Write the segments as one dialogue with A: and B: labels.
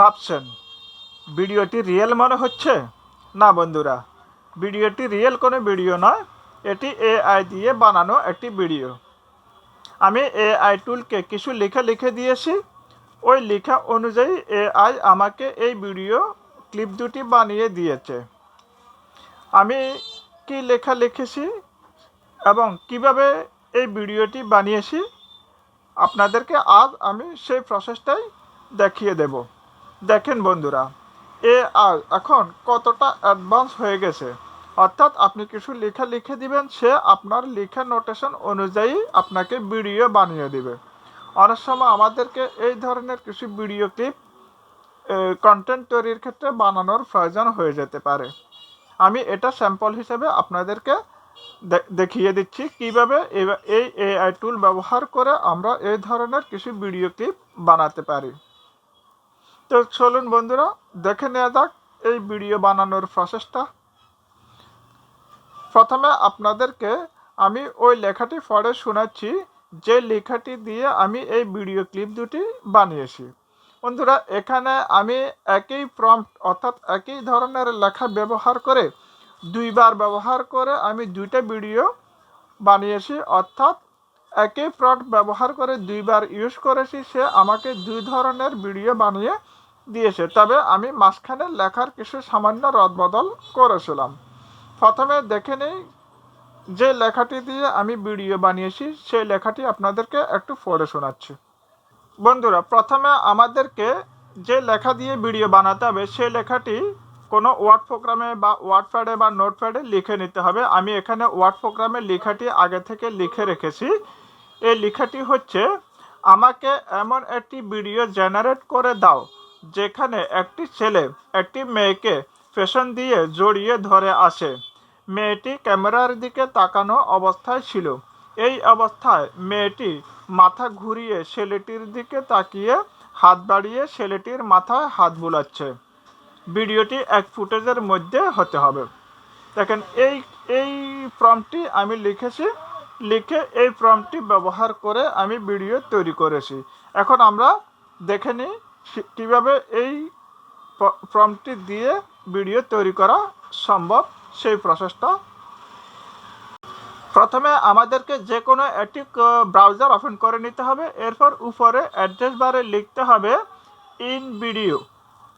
A: ভাবছেন? ভিডিওটি রিয়েল মনে হচ্ছে? না বন্ধুরা, ভিডিওটি রিয়েল কোনো ভিডিও নয়, এটি এআই দিয়ে বানানো একটি ভিডিও। আমি এআই টুলকে কিছু লেখা লিখে দিয়েছি। ওই লেখা অনুযায়ী এআই আমাকে এই ভিডিও ক্লিপ দুটি বানিয়ে দিয়েছে। আমি কি লেখা লিখেছি এবং কীভাবে এই ভিডিওটি বানিয়েছি, আপনাদেরকে আজ আমি সেই প্রসেসটাই দেখিয়ে দেব। দেখেন বন্ধুরা এ আর এখন কতটা অ্যাডভান্স হয়ে গেছে? অর্থাৎ আপনি কিছু লেখা লিখে দিবেন, সে আপনার লেখা নোটেশন অনুযায়ী আপনাকে ভিডিও বানিয়ে দিবে। অনেক সময় আমাদেরকে এই ধরনের কিছু ভিডিও ক্লিপ কন্টেন্ট তৈরির ক্ষেত্রে বানানোর প্রয়োজন হয়ে যেতে পারে। আমি এটা স্যাম্পল হিসেবে আপনাদেরকে দেখিয়ে দিচ্ছি কীভাবে এই এআই টুল ব্যবহার করে আমরা এই ধরনের কিছু ভিডিও ক্লিপ বানাতে পারি। তো চলুন বন্ধুরা, দেখে নেওয়া যাক এই ভিডিও বানানোর প্রসেসটা প্রথমে আপনাদেরকে আমি ওই লেখাটি পড়ে শোনাচ্ছি, যে লেখাটি দিয়ে আমি এই ভিডিও ক্লিপ দুটি বানিয়েছি। বন্ধুরা, এখানে আমি একই প্রম্পট অর্থাৎ একই ধরনের লেখা ব্যবহার করে, দুইবার ব্যবহার করে আমি দুইটা ভিডিও বানিয়েছি, অর্থাৎ একই প্রম্পট ব্যবহার করে দুইবার ইউজ করেছি, সে আমাকে দুই ধরনের ভিডিও বানিয়ে দিয়েছে, তবে আমি মাঝখানে লেখার কিছু সামান্য রদবদল করেছিলাম। প্রথমে দেখে নেই যে লেখাটি দিয়ে আমি ভিডিও বানিয়েছি, সেই লেখাটি আপনাদেরকে একটু পড়ে শোনাচ্ছি। বন্ধুরা, প্রথমে আমাদেরকে যে লেখা দিয়ে ভিডিও বানাতে হবে, সেই লেখাটি কোনো ওয়ার্ড প্রোগ্রামে বা ওয়ার্ড প্যাডে বা নোট প্যাডে লিখে নিতে হবে। আমি এখানে ওয়ার্ড প্রোগ্রামে লেখাটি আগে থেকে লিখে রেখেছি। এই লেখাটি হচ্ছে, আমাকে এমন একটি ভিডিও জেনারেট করে দাও যেখানে একটি ছেলে একটি মেয়েকে পেছন দিয়ে জড়িয়ে ধরে আসে। মেয়েটি ক্যামেরার দিকে তাকানো অবস্থায় ছিল। এই অবস্থায় মেয়েটি মাথা ঘুরিয়ে ছেলেটির দিকে তাকিয়ে হাত বাড়িয়ে ছেলেটির মাথায় হাত বুলাচ্ছে। ভিডিওটি এক ফুটেজের মধ্যে হতে হবে। দেখেন, এই এই প্রম্পটি আমি লিখেছি, লিখে এই প্রম্পটি ব্যবহার করে আমি ভিডিও তৈরি করেছি। এখন আমরা দেখে নিই কীভাবে এই প্রম্পটি দিয়ে ভিডিও তৈরি করা সম্ভব সেই প্রসেসটা। প্রথমে আমাদেরকে যে কোনো একটি ব্রাউজার ওপেন করে নিতে হবে। এরপর উপরে অ্যাড্রেস বারে লিখতে হবে ইন ভিডিও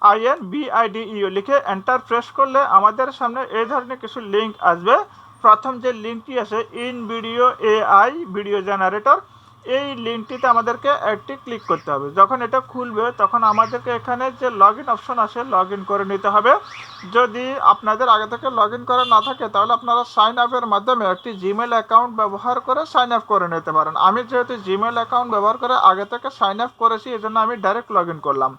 A: আইএন বিআইডিইউ লিখে এন্টার প্রেস করলে আমাদের সামনে এই ধরনের কিছু লিঙ্ক আসবে। প্রথম যে লিঙ্কটি আছে, in video AI video generator এই লিঙ্কটিতে আমাদেরকে একটি ক্লিক করতে হবে। যখন এটা খুলবে, তখন আমাদেরকে এখানে যে লগ ইন অপশন আছে লগ ইন করে নিতে হবে। যদি আপনাদের আগে থেকে লগ ইন করা না থাকে, তাহলে আপনারা সাইন আপের মাধ্যমে একটি জিমেল অ্যাকাউন্ট ব্যবহার করে সাইন আপ করে নিতে পারেন। আমি যেহেতু জিমেল অ্যাকাউন্ট ব্যবহার করে আগে থেকে সাইন আপ করেছি এই জন্য আমি ডাইরেক্ট লগ ইন করলাম।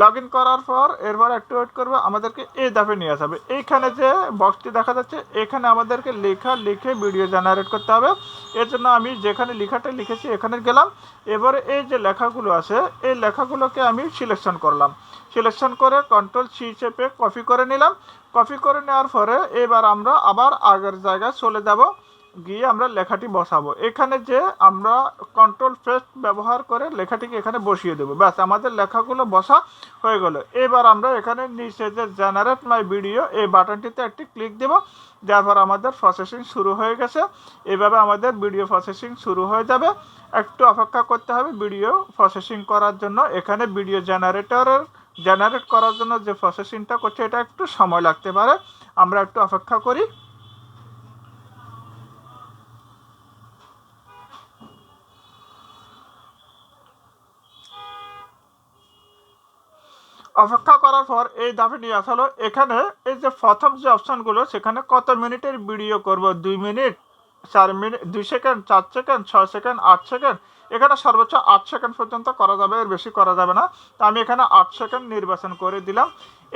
A: লগ ইন করার পর এরপর একটু ওয়েট করবে, আমাদেরকে এই ধাপে নিয়ে আসবে এইখানে যে বক্সটি দেখা যাচ্ছে, এখানে আমাদেরকে লেখা, লিখে ভিডিও জেনারেট করতে হবে। এর জন্য আমি যেখানে লেখাটা লিখেছি, এখানে গেলাম। এবারে এই যে লেখাগুলো আছে, এই লেখাগুলোকে আমি সিলেকশন করলাম। সিলেকশন করে কন্ট্রোল সি চেপে কপি করে নিলাম। কপি করে নেওয়ার পরে এবার আমরা আবার আগের জায়গায় চলে যাব। গিয়ে আমরা লেখাটি বসাবো। এখানে যে আমরা কন্ট্রোল প্রেস ব্যবহার করে লেখাটিকে এখানে বসিয়ে দেবো। ব্যাস, আমাদের লেখাগুলো বসা হয়ে গেল। এবার আমরা এখানে নিচে যে জেনারেট মাই ভিডিও এই বাটনটিতে একটি ক্লিক দেব। যার পর আমাদের প্রসেসিং শুরু হয়ে গেছে। এভাবে আমাদের ভিডিও প্রসেসিং শুরু হয়ে যাবে। একটু অপেক্ষা করতে হবে ভিডিও প্রসেসিং করার জন্য। এখানে ভিডিও জেনারেটরের জেনারেট করার জন্য যে প্রসেসিংটা করছে, এটা একটু সময় লাগতে পারে। আমরা একটু অপেক্ষা করি। অপেক্ষা করার পর এই ধাপে নিয়ে আসা হলো, এখানে এই যে প্রথম যে অপশানগুলো, সেখানে কত মিনিটের ভিডিও করব? দুই মিনিট, চার মিনিট, দুই সেকেন্ড, চার সেকেন্ড, ছয় সেকেন্ড, আট সেকেন্ড? এখানে সর্বোচ্চ আট সেকেন্ড পর্যন্ত করা যাবে, এর বেশি করা যাবে না। তো আমি এখানে আট সেকেন্ড নির্বাচন করে দিলাম।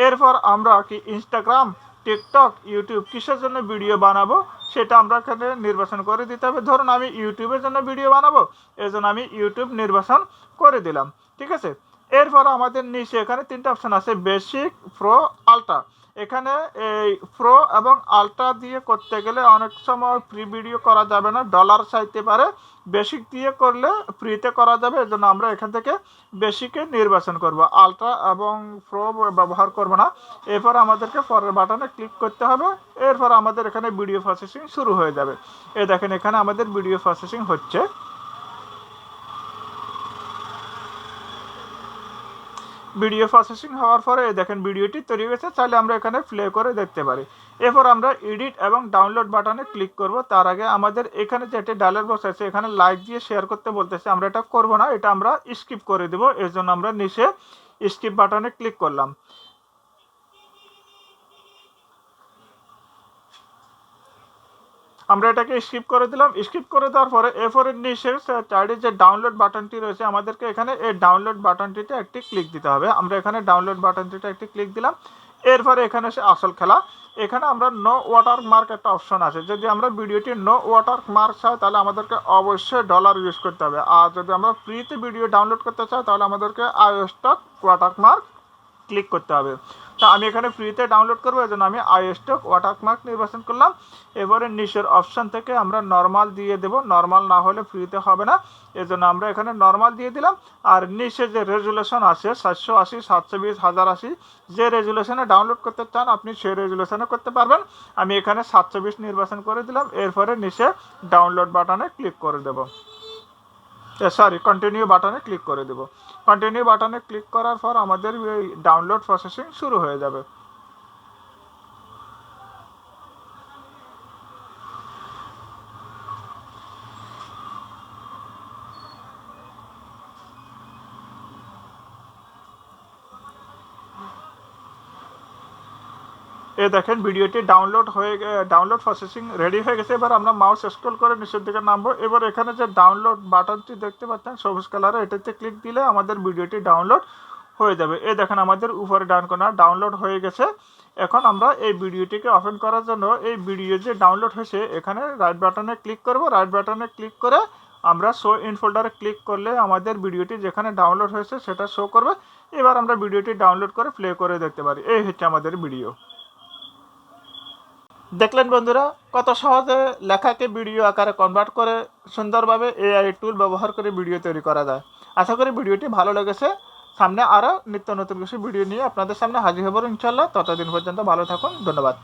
A: এরপর আমরা কি ইনস্টাগ্রাম টিকটক ইউটিউব কিসের জন্য ভিডিও বানাবো, সেটা আমরা এখানে নির্বাচন করে দিতে হবে। ধরুন আমি ইউটিউবের জন্য ভিডিও বানাবো এই জন্য আমি ইউটিউব নির্বাচন করে দিলাম। ঠিক আছে? এরপর আমাদের নিচে এখানে তিনটা অপশন আছে বেসিক প্রো আলট্রা এখানে এই প্রো এবং আলট্রা দিয়ে করতে গেলে অনেক সময় প্রি ভিডিও করা যাবে না ডলার চাইতে পারে। বেসিক দিয়ে করলে ফ্রিতে করা যাবে এর জন্য আমরা এখান থেকে বেসিকে নির্বাচন করব। আলট্রা এবং প্রো ব্যবহার করব না। এরপর আমাদেরকে পরের বাটনে ক্লিক করতে হবে। এরপর আমাদের এখানে ভিডিও প্রসেসিং শুরু হয়ে যাবে। এ দেখেন, এখানে আমাদের ভিডিও প্রসেসিং হচ্ছে। ভিডিও প্রসেসিং হওয়ার পরে দেখেন ভিডিওটি তৈরি হয়েছে চাইলে আমরা এখানে প্লে করে দেখতে পারি। এরপর আমরা এডিট এবং ডাউনলোড বাটনে ক্লিক করব। তার আগে আমাদের এখানে যে একটি ডায়লগ বক্স আছে, এখানে লাইক দিয়ে শেয়ার করতে বলতেছে, আমরা এটা করব না, এটা আমরা স্কিপ করে দেব। এর জন্য আমরা নিচে স্কিপ বাটনে ক্লিক করলাম। আমরা এটাকে স্কিপ করে দিলাম। স্কিপ করে দেওয়ার পরে এরপরে নিচে চাইডে যে ডাউনলোড বাটনটি রয়েছে, আমাদেরকে এখানে এই ডাউনলোড বাটনটিতে একটি ক্লিক দিতে হবে। আমরা এখানে ডাউনলোড বাটনটিতে একটি ক্লিক দিলাম। এরপরে এখানে সে আসল খেলা। এখানে আমরা নো ওয়াটার মার্ক একটা অপশন আছে। যদি আমরা ভিডিওটি নো ওয়াটার মার্ক চাই, তাহলে আমাদেরকে অবশ্যই ডলার ইউজ করতে হবে। আর যদি আমরা ফ্রিতে ভিডিও ডাউনলোড করতে চাই, তাহলে আমাদেরকে আইএসটক ওয়াটার মার্ক ক্লিক করতে হবে। তা আমি এখানে ফ্রিতে ডাউনলোড করব এই জন্য আমি আইএসটক ওয়াটারমার্ক নির্বাচন করলাম। এবারে নিচের অপশন থেকে আমরা নর্মাল দিয়ে দেব। নর্মাল না হলে ফ্রিতে হবে না। এজন্য আমরা এখানে নর্মাল দিয়ে দিলাম। আর নিচে যে রেজুলেশন আছে, সাতশো আশি, সাতশো বিশ, হাজার আশি, যে রেজুলেশনে ডাউনলোড করতে চান, আপনি সেই রেজুলেশনে করতে পারবেন। আমি এখানে সাতশো বিশ নির্বাচন করে দিলাম। এরপরে নিচে ডাউনলোড বাটনে ক্লিক করে দেবো। সরি কন্টিনিউ বাটনে ক্লিক করে দেব। কন্টিনিউ বাটনে ক্লিক করার পর আমাদের ডাউনলোড প্রসেসিং শুরু হয়ে যাবে। এ দেখেন, ভিডিওটি ডাউনলোড হয়ে ডাউনলোড প্রসেসিং রেডি হয়ে গেছে। এবার আমরা মাউস স্ক্রল করে নিচের দিকে নামবো। এবার এখানে যে ডাউনলোড বাটনটি দেখতে পাচ্ছেন, সবুজ কালারে এটাতে ক্লিক দিলে আমাদের ভিডিওটি ডাউনলোড হয়ে যাবে। এ দেখেন, আমাদের উপরে ডাউন কর্নার ডাউনলোড হয়ে গেছে। এখন আমরা এই ভিডিওটিকে ওপেন করার জন্য এই ভিডিও যে ডাউনলোড হয়েছে, এখানে রাইট বাটনে ক্লিক করব। রাইট বাটনে ক্লিক করে আমরা শো ইন ফোল্ডারে ক্লিক করলে আমাদের ভিডিওটি যেখানে ডাউনলোড হয়েছে, সেটা শো করবে। এবার আমরা ভিডিওটি ডাউনলোড করে প্লে করে দেখতে পারি। এই হচ্ছে আমাদের ভিডিও দেখলেন বন্ধুরা, কত সহজে লেখাকে ভিডিও আকারে কনভার্ট করে সুন্দরভাবে এআই টুল ব্যবহার করে ভিডিও তৈরি করা যায়। আশা করি ভিডিওটি ভালো লেগেছে। সামনে আরও নিত্য নতুন কিছু ভিডিও নিয়ে আপনাদের সামনে হাজির হব ইনশাল্লাহ ততদিন পর্যন্ত ভালো থাকুন, ধন্যবাদ।